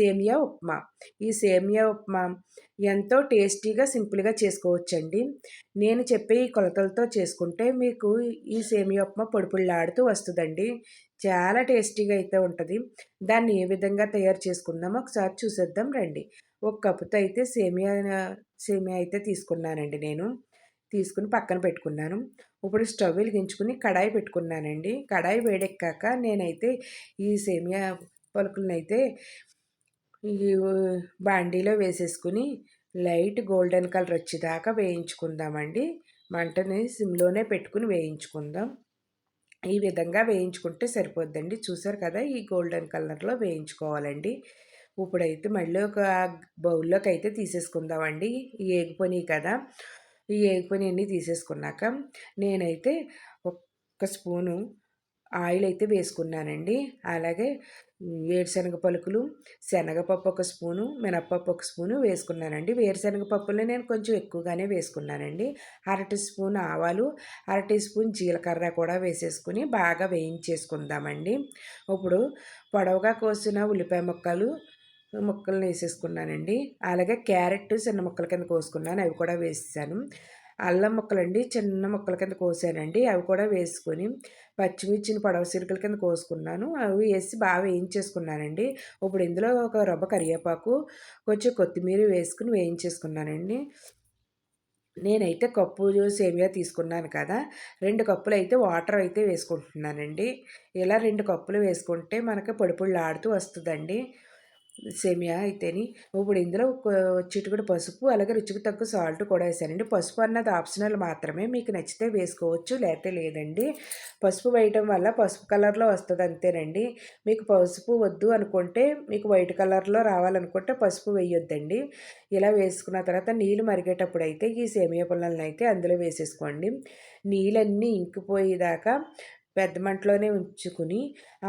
సేమియా ఉప్మా. ఈ సేమియా ఉప్మా ఎంతో టేస్టీగా సింపుల్గా చేసుకోవచ్చండి. నేను చెప్పే ఈ కొలతలతో చేసుకుంటే మీకు ఈ సేమియా ఉప్మా పొడిపుళ్ళాడుతూ వస్తుందండి. చాలా టేస్టీగా అయితే ఉంటుంది. దాన్ని ఏ విధంగా తయారు చేసుకుందామో ఒకసారి చూసేద్దాం రండి. ఒక కప్పుతో అయితే సేమియా సేమియా అయితే తీసుకున్నానండి నేను. తీసుకుని పక్కన పెట్టుకున్నాను. ఇప్పుడు స్టవ్ వెలిగించుకుని కడాయి పెట్టుకున్నానండి. కడాయి వేడెక్కాక నేనైతే ఈ సేమియా పలుకులను అయితే ఈ బాండీలో వేసేసుకుని లైట్ గోల్డెన్ కలర్ వచ్చేదాకా వేయించుకుందామండి. మంటని సిమ్లోనే పెట్టుకుని వేయించుకుందాం. ఈ విధంగా వేయించుకుంటే సరిపోద్దండి. చూసారు కదా ఈ గోల్డెన్ కలర్లో వేయించుకోవాలండి. ఇప్పుడైతే మళ్ళీ ఒక బౌల్లోకి అయితే తీసేసుకుందామండి. ఈ ఏగిపోయి కదా ఈ ఏగిపోయి అన్నీ తీసేసుకున్నాక నేనైతే ఒక్క స్పూను ఆయిల్ అయితే వేసుకున్నానండి. అలాగే వేరుశనగ పలుకులు శనగపప్పు ఒక స్పూను మినప్పప్పు ఒక స్పూను వేసుకున్నానండి. వేరుశనగ పప్పులో నేను కొంచెం ఎక్కువగానే వేసుకున్నానండి. అర టీ స్పూన్ ఆవాలు అర టీ స్పూన్ జీలకర్ర కూడా వేసేసుకుని బాగా వేయించేసుకుందామండి. ఇప్పుడు పొడవుగా కోసిన ఉల్లిపాయ ముక్కలు ముక్కలను వేసేసుకున్నానండి. అలాగే క్యారెట్ చిన్న ముక్కల కింద కోసుకున్నాను. అవి కూడా వేసేసాను. అల్లం ముక్కలండి. చిన్న ముక్కల కింద కోసానండి. అవి కూడా వేసుకొని పచ్చిమిర్చిని పొడవ సిరుకల కింద కోసుకున్నాను. అవి వేసి బాగా వేయించేసుకున్నానండి. ఇప్పుడు ఇందులో ఒక రొబ్బ కరివేపాకు కొంచెం కొత్తిమీర వేసుకుని వేయించేసుకున్నానండి. నేనైతే కప్పు సేమియా తీసుకున్నాను కదా. రెండు కప్పులు అయితే వాటర్ అయితే వేసుకుంటున్నానండి. ఇలా రెండు కప్పులు వేసుకుంటే మనకి పొడి పొడిలాడుతూ వస్తుందండి. సేమియా అయితేని. ఇప్పుడు ఇందులో చిటుకుడు పసుపు అలాగే రుచికి తక్కువ సాల్ట్ కూడా వేసానండి. పసుపు అన్నది ఆప్షనల్ మాత్రమే మీకు నచ్చితే వేసుకోవచ్చు లేకపోతే లేదండి. పసుపు వేయటం వల్ల పసుపు కలర్లో వస్తుంది అంతేనండి. మీకు పసుపు వద్దు అనుకుంటే మీకు వైట్ కలర్లో రావాలనుకుంటే పసుపు వేయొద్దండి. ఇలా వేసుకున్న తర్వాత నీళ్ళు మరిగేటప్పుడు అయితే ఈ సేమియా పుల్లలను అయితే అందులో వేసేసుకోండి. నీళ్ళన్నీ ఇంకిపోయేదాకా పెద్ద మంటలోనే ఉంచుకుని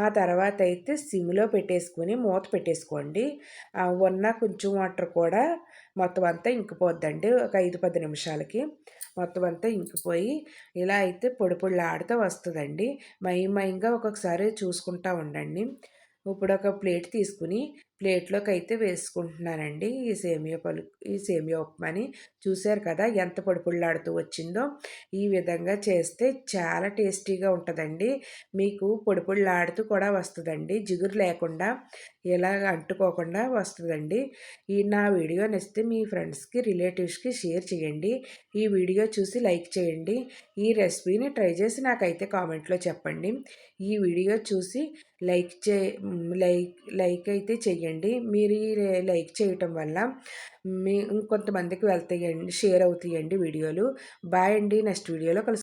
ఆ తర్వాత అయితే సిమ్లో పెట్టేసుకుని మూత పెట్టేసుకోండి. ఉన్న కొంచెం వాటర్ కూడా మొత్తం అంతా ఇంకిపోద్దండి ఒక ఐదు పది నిమిషాలకి. మొత్తం అంతా ఇంకిపోయి ఇలా అయితే పొడి పొడిలాడుతూ వస్తుందండి. మయంగా ఒక్కొక్కసారి చూసుకుంటూ ఉండండి. ఇప్పుడు ఒక ప్లేట్ తీసుకుని ప్లేట్లోకి అయితే వేసుకుంటున్నానండి. ఈ సేమియా పలు ఈ సేమియా ఉప్మాని చూశారు కదా ఎంత పొడిపుళ్ళాడుతూ వచ్చిందో. ఈ విధంగా చేస్తే చాలా టేస్టీగా ఉంటుందండి. మీకు పొడిపుళ్ళాడుతూ కూడా వస్తుందండి. జిగురు లేకుండా ఇలా అంటుకోకుండా వస్తుందండి. ఈ నా వీడియో నచ్చితే మీ ఫ్రెండ్స్కి రిలేటివ్స్కి షేర్ చేయండి. ఈ వీడియో చూసి లైక్ చేయండి. ఈ రెసిపీని ట్రై చేసి నాకైతే కామెంట్లో చెప్పండి. ఈ వీడియో చూసి లైక్ చే లైక్ లైక్ అయితే చెయ్యండి. మీరు లైక్ చేయటం వల్ల మీ ఇంకొంతమందికి వెళ్తాయండి షేర్ అవుతాయండి వీడియోలు. బాయ్ అండి. నెక్స్ట్ వీడియోలో కలుసు.